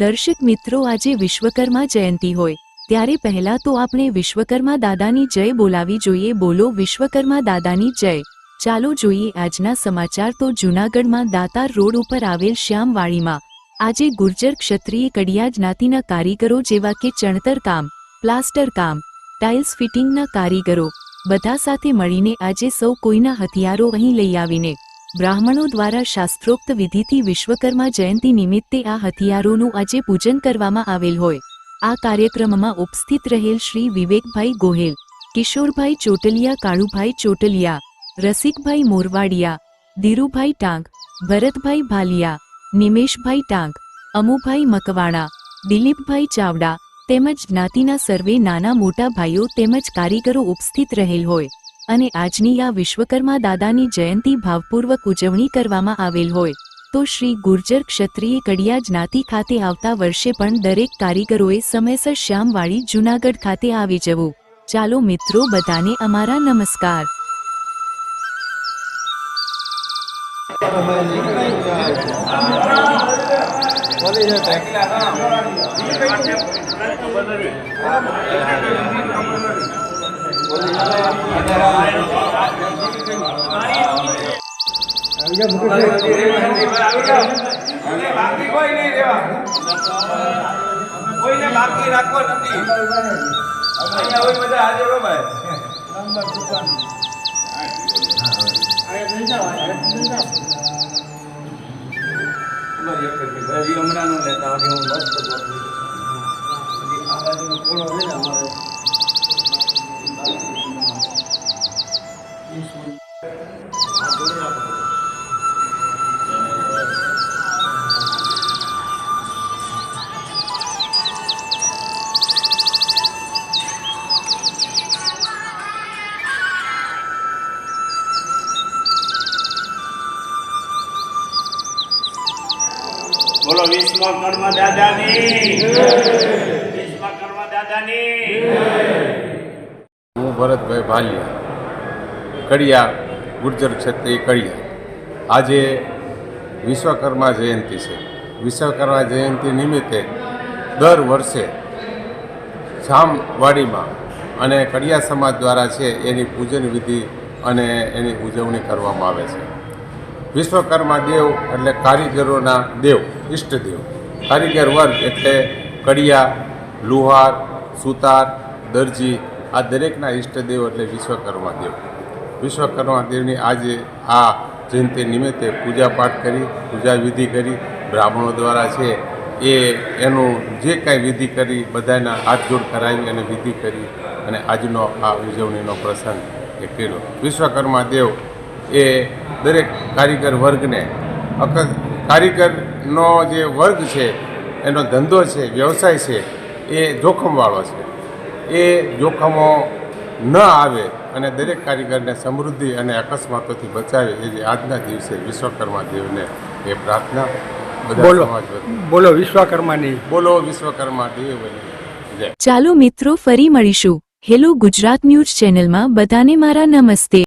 દર્શક મિત્રો, આજે વિશ્વકર્મા જયંતી હોય. ત્યારે પહેલા તો આપણે વિશ્વકર્મા દાદાની જય બોલાવી જોઈએ. બોલો વિશ્વકર્મા દાદાની જય. ચાલો જોઈએ આજના સમાચાર. તો જૂનાગઢમાં દાતાર રોડ ઉપર આવેલ શ્યામવાડીમાં આજે ગુર્જર ક્ષત્રિય કડિયા જ્ઞાતિના કારીગરો જેવા કે ચણતર કામ, પ્લાસ્ટર કામ, ટાઇલ્સ ફિટિંગના કારીગરો બધા સાથે મળીને આજે સૌ કોઈના હથિયારો અહીં લઈ આવીને બ્રાહ્મણો દ્વારા શાસ્ત્રોક્ત વિધિથી વિશ્વકર્મા જયંતિ નિમિત્તે આ હથિયારોનું આજે પૂજન કરવામાં આવેલ હોય. આ કાર્યક્રમમાં ઉપસ્થિત રહેલ શ્રી વિવેકભાઈ ગોહેલ, કિશોરભાઈ ચોટલિયા, કાળુભાઈ ચોટલિયા, રસિકભાઈ મોરવાડિયા, ધીરુભાઈ ટાંગ, ભરતભાઈ ભાલિયા, નિમેશભાઈ ટાંગ, અમુભાઈ મકવાણા, દિલીપભાઈ ચાવડા તેમજ જ્ઞાતિના સર્વે નાના મોટા ભાઈઓ તેમજ કારીગરો ઉપસ્થિત રહેલ હોય. અને આજની આ વિશ્વકર્મા દાદાની જયંતી ભાવપૂર્વક ઉજવણી કરવામાં આવેલ હોય, તો શ્રી ગુર્જર ક્ષત્રિય કડિયા જ્ઞાતિ ખાતે આવતા વર્ષે પણ દરેક કારીગરોએ સમયસર શ્યામવાળી જૂનાગઢ ખાતે આવી જવું. ચાલો મિત્રો બધાને અમારા નમસ્કાર. બાકી કોઈ નહીં રેવા કોઈને બાકી રાખવો નથી અહીંયા હોય બધા હાજર હો ભાઈ જ મિનિટ. હમણાં લેતા હું મસ્ત બોલું. આ બાજુનો ખૂણો છે ને અમારે બોલો વિશ્વકર્મા દાદાની. વિશ્વકર્મા દાદાની. હું ભરતભાઈ ભાલિયા. કડિયા, ગુર્જર ક્ષત્રિય કડિયા. આજે વિશ્વકર્મા જયંતિ છે. વિશ્વકર્મા જયંતિ નિમિત્તે દર વર્ષે શામવાડીમાં અને કડિયા સમાજ દ્વારા છે એની પૂજન વિધિ અને એની ઉજવણી કરવામાં આવે છે. વિશ્વકર્મા દેવ એટલે કારીગરોના દેવ, ઈષ્ટદેવ. કારીગર વર્ગ એટલે કડિયા, લુહાર, સુતાર, દરજી આ દરેકના ઈષ્ટદેવ એટલે વિશ્વકર્મા દેવ. વિશ્વકર્મા દેવની આજે આ જયંતિ નિમિત્તે પૂજાપાઠ કરી પૂજા વિધિ કરી બ્રાહ્મણો દ્વારા છે એ એનું જે કાંઈ વિધિ કરી બધાના હાથ જોડ કરાવી અને વિધિ કરી અને આજનો આ ઉજવણીનો પ્રસંગ એ કર્યો. વિશ્વકર્મા દેવ એ દરેક કારીગર વર્ગને કારીગરનો જે વર્ગ છે, એનો ધંધો છે, વ્યવસાય છે, એ જોખમવાળો છે. એ જોખમો ન આવે અને દરેક કારીગરને સમૃદ્ધિ અને અકસ્માતોથી બચાવે એ આજના દિવસે વિશ્વકર્મા દેવને એ પ્રાર્થના બોલો. બોલો વિશ્વકર્માની. બોલો વિશ્વકર્મા દેવ જય. ચાલો મિત્રો ફરી મળીશું. હેલો ગુજરાત ન્યૂઝ ચેનલમાં બધાને મારા નમસ્તે.